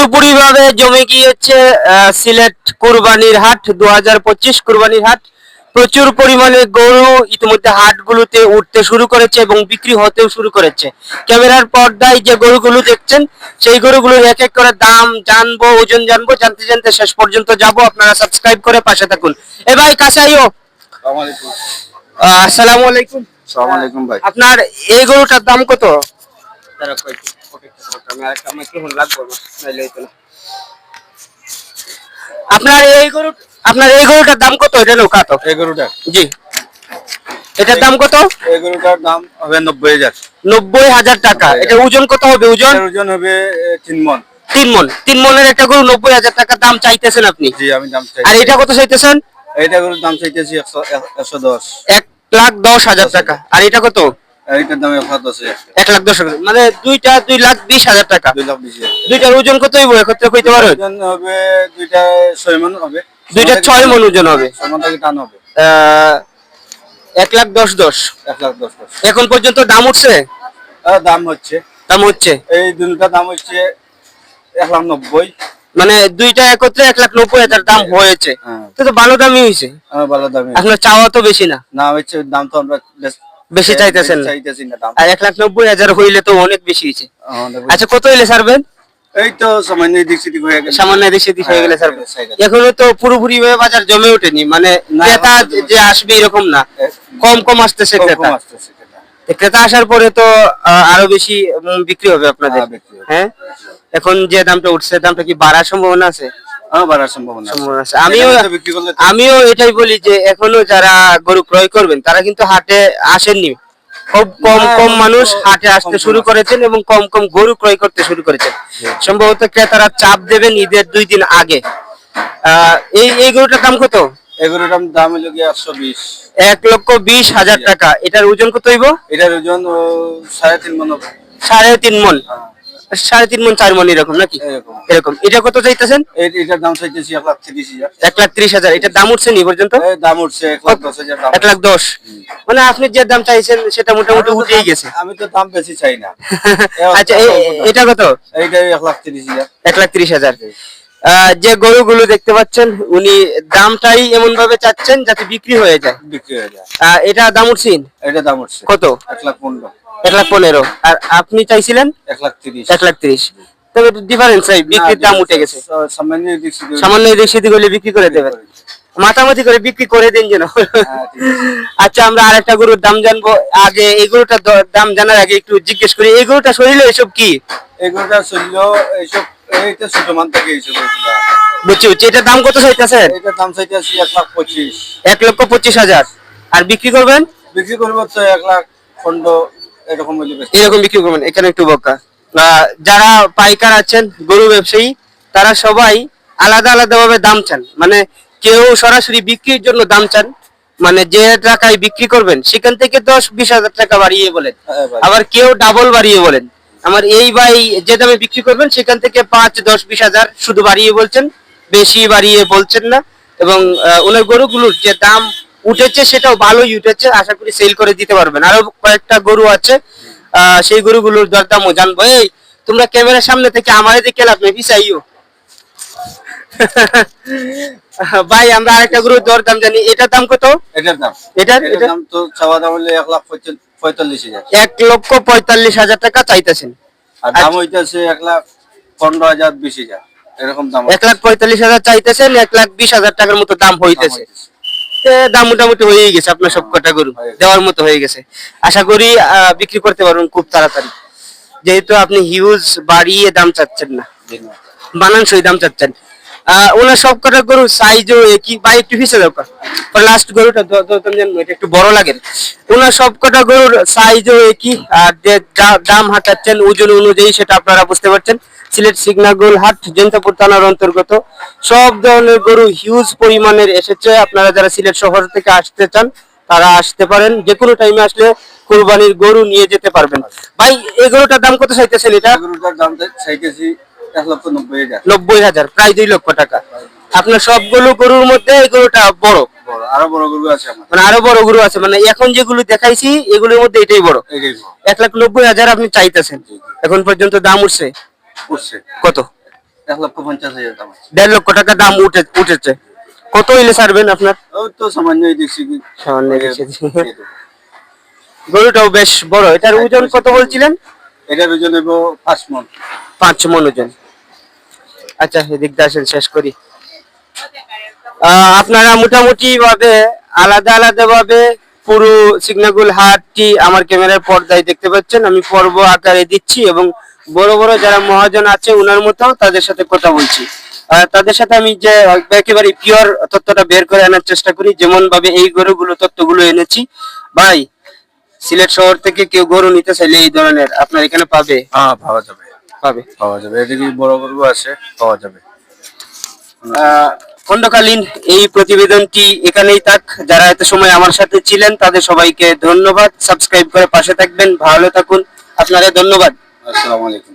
পুরোপুরি ভাবে জমে গিয়েছে সিলেট কুরবানির হাট দু হাজার পঁচিশ কুরবানির হাট। প্রচুর পরিমাণে গরু ইতিমধ্যে হাটগুলোতে উঠতে শুরু করেছে এবং বিক্রি হতেও শুরু করেছে। ক্যামেরার পর্দায় যে গরুগুলো দেখছেন সেই গরুগুলোর এক এক করে দাম জানব ওজন জানব জানতে জানতে শেষ পর্যন্ত যাব। আপনারা সাবস্ক্রাইব করে পাশে থাকুন। এ ভাই কাছে আইও আসসালামু আলাইকুম সালাম আলাইকুম। ভাই। আপনার এই গরুটার দাম কত? আপনার এই গরু আপনার এই গরুটার দাম কত? এটা নৌকা তো এই গরুটা জি। এটার দাম কত? এই গরুটার দাম হবে নব্বই হাজার। নব্বই হাজার টাকা। এটা ওজন কত হবে ওজন? ওজন হবে তিন মন। তিন মন। তিন মনের একটা গরু নব্বই হাজার টাকা দাম চাইতেছেন আপনি? জি আমি দাম চাই আর এটা কত চাইতেছেন? এইটা গরুর দাম চাইতেছি একশো একশো দশ। এক লাখ দশ হাজার টাকা। আর এটা কত? দশ হাজার এক লাখ দশ হাজার। মানে দুইটা দুই লাখ বিশ হাজার টাকা। দুই লাখ বিশ হাজার। দুইটার ওজন কত হইব? একত্রে কইতে পারবেন ওজন হবে দুইটা ছয় মন হবে। দুইটা ছয় মন ওজন হবে। ছয় মন থেকে টান হবে। আহ, এক লাখ দশ দশ। এক লাখ দশ দশ। এখন পর্যন্ত দাম উঠছে? দাম হচ্ছে। দাম হচ্ছে? এই দুটার দাম হচ্ছে এক লাখ নব্বই। মানে দুইটা একত্রে এক লাখ নব্বই হাজার দাম হয়েছে। হ্যাঁ। তো তো ভালো দামই হয়েছে। ভালো দামে আপনার চাওয়া তো বেশি না। না হচ্ছে দাম তো আমরা বেশ- চাইতেছেন আর এক লাখ নব্বই হাজার হইলে তো অনেক বেশি হয়েছে আচ্ছা কত হইলে ছাড়বেন এই তো সামান্য দিক সিদিক হয়ে গেছে। সামান্য এদিক সেদিক গেলে ছাড়বেন এখনও তো পুরোপুরি ভাবে বাজার জমে ওঠেনি। মানে ক্রেতা যে আসবে এরকম না। কম কম আসতেছে ক্রেতা। ক্রেতা। আসার পরে তো আরও বেশি বিক্রি হবে আপনাদের। হ্যাঁ, হ্যাঁ? এখন যে দামটা উঠছে দামটা কি বাড়ার সম্ভাবনা আছে? আমিও আমিও এটাই বলি যে এখনও যারা গরু ক্রয় করবেন তারা কিন্তু হাটে আসেননি। খুব কম কম মানুষ হাটে আসতে শুরু করেছেন এবং কম কম গরু ক্রয় করতে শুরু করেছেন। সম্ভবত ক্রেতারা চাপ দেবেন ঈদের দুই দিন আগে। এই এই গরুটার দাম কত? এগুলোর দাম হলো গিয়ে একশো বিশ। এক লক্ষ বিশ হাজার টাকা। এটার ওজন কত হইব? এটার ওজন সাড়ে তিন মন। সাড়ে তিন মন। হ্যাঁ, সাড়ে তিন মন চার মন এরকম নাকি? এরকম। এটা কত চাইতেছেন? এটার দাম চাইতেছি এক লাখ তিরিশ হাজার। এক লাখ ত্রিশ হাজার। এটার দাম উঠছে নি পর্যন্ত? দাম উঠছে এক লাখ দশ হাজার এক লাখ দশ। মানে আপনি যে দাম চাইছেন সেটা মোটামুটি উঠেই গেছে। আমি তো দাম বেশি চাই না। আচ্ছা এটা কত? এইটা এক লাখ তিরিশ হাজার। এক লাখ ত্রিশ হাজার। যে গরুগুলো দেখতে পাচ্ছেন উনি দামটাই এমন ভাবে চাচ্ছেন যাতে বিক্রি হয়ে যায়। বিক্রি হয়ে যায়। এটা দাম উঠছেন এটা দাম উঠছে। কত? এক লাখ পনেরো। এক লাখ পনেরো। আর আপনি চাইছিলেন? এক লাখ তিরিশ। এক লাখ ত্রিশ। তবে ডিফারেন্স এই বিক্রির দাম উঠে গেছে। সামান্য দিক সিদিক এদিক সেদিক হলে বিক্রি করে দেবেন। মাতামাতি করে বিক্রি করে দিন যেন। হ্যাঁ। আচ্ছা আমরা আরেকটা গরুর দাম জানব। আগে এই গরুটার দাম জানার আগে একটু জিজ্ঞেস করি এই গরুটা শরীরে এসব কি? এগুলোটা চলল এইসব এইটা ছোট মান থেকে এইসব বুঝছি বুঝছি। এটার দাম কত চাইতেছেন? এইটার দাম চাইতেছি এক লাখ পঁচিশ। এক লক্ষ পঁচিশ হাজার। আর বিক্রি করবেন? বিক্রি করব তো এক লাখ খন্ড এরকম এরকম বিক্রি করবেন এখানে একটু বকা। যারা পাইকার আছেন গরু ব্যবসায়ী তারা সবাই আলাদা আলাদা ভাবে দাম চান। মানে কেউ সরাসরি বিক্রির জন্য দাম চান মানে যে টাকায় বিক্রি করবেন সেখান থেকে দশ বিশ হাজার টাকা বাড়িয়ে বলেন। হ্যাঁ, আবার কেউ ডাবল বাড়িয়ে বলেন। আমার এই ভাই যে দামে বিক্রি করবেন সেখান থেকে পাঁচ দশ বিশ হাজার শুধু বাড়িয়ে বলছেন বেশি বাড়িয়ে বলছেন না। এবং ওনার গরুগুলোর যে দাম উঠেছে সেটাও ভালোই উঠেছে আশা করি সেল করে দিতে পারবেন। আরও কয়েকটা গরু আছে সেই গরুগুলোর দরদামও জানব। এই তোমরা ক্যামেরার সামনে থেকে আমার দিকে নেই পিছাইও ভাই আমরা আরেকটা গরুর দরদাম জানি। এটার দাম কত? এটার দাম। এটার এটার এটা? দাম তো চাওয়া দাম হলে এক লাখ পঁয়তাল্লিশ হাজার। এক লক্ষ পঁয়তাল্লিশ হাজার টাকা চাইতেছেন। আর দাম হইতেছে এক লাখ পনেরো হাজার বিশ হাজার। এরকম দাম এক লাখ পঁয়তাল্লিশ হাজার চাইতেছেন এক লাখ বিশ হাজার টাকার মতো দাম হইতেছে। দাম মোটামুটি হয়েই গেছে আপনার সব কটা গরু দেওয়ার মতো হয়ে গেছে। আশা করি বিক্রি করতে পারবেন খুব তাড়াতাড়ি। যেহেতু আপনি হিউজ বাড়িয়ে দাম চাচ্ছেন না। বানানসই দাম চাচ্ছেন। ওনার সব কটা গরু সাইজও একই বা একটু ফিসে দরকার লাস্ট গরুটা এটা একটু বড় লাগে। ওনার সব কটা গরুর সাইজও একই আর যে দাম হাঁটাচ্ছেন ওজন অনুযায়ী সেটা আপনারা বুঝতে পারছেন। সিলেট সিগনাগোল হাট জৈন্তাপুর থানার অন্তর্গত। সব ধরনের গরু হিউজ পরিমাণের এসেছে। আপনারা যারা সিলেট শহর থেকে আসতে চান তারা আসতে পারেন। যে কোনো টাইমে আসলে কুরবানির গরু নিয়ে যেতে পারবেন। ভাই এই গরুটার দাম কত চাইতেছেন এটা? এগুলোটার দাম চাইতেছি নব্বই হাজার। প্রায় দুই লক্ষ টাকা। আপনার সবগুলো গরুর মধ্যে এই গরুটা বড়। বড় আরও বড় গরু আছে আমার। মানে আরও বড় গরু আছে। মানে এখন যেগুলো দেখাইছি এগুলোর মধ্যে এটাই বড়। এক লাখ নব্বই হাজার আপনি চাইতেছেন। এখন পর্যন্ত দাম উঠছে। কত? এক লক্ষ পঞ্চাশ হাজার দাম দেড় লক্ষ টাকা দাম উঠে উঠেছে। কত হইলে ছাড়বেন আপনার? ওই তো সামান্য সামান্য এ- বেশি। গরুটাও বড়। এটার ওজন কত বলছিলেন? এটার ওজন হইব পাঁচ মন। পাঁচ মন ওজন। আচ্ছা এদিক দিয়ে আসেন শেষ করি। আপনারা মোটামুটি ভাবে আলাদা আলাদা ভাবে পুরো সিগনাগুল হাটটি আমার ক্যামেরার পর্দায় দেখতে পাচ্ছেন। আমি পর্ব আকারে দিচ্ছি এবং বড় বড় যারা মহাজন আছে ওনার মতো তাদের সাথে কথা বলছি। আর তাদের সাথে আমি যে একেবারে পিওর তথ্যটা বের করে আনার চেষ্টা করি যেমন ভাবে এই গরুগুলো তথ্যগুলো এনেছি। ভাই সিলেট শহর থেকে কেউ গরু নিতে চাইলে এই ধরনের আপনার এখানে পাবে? হ্যাঁ পাওয়া যাবে। পাবে? পাওয়া যাবে। এদিকে বড় গরু আছে পাওয়া যাবে। খণ্ডকালীন এই প্রতিবেদনটি এখানেই থাক। যারা এত সময় আমার সাথে ছিলেন তাদের সবাইকে ধন্যবাদ। সাবস্ক্রাইব করে পাশে থাকবেন। ভালো থাকুন। আপনারা ধন্যবাদ। আসসালামু আলাইকুম।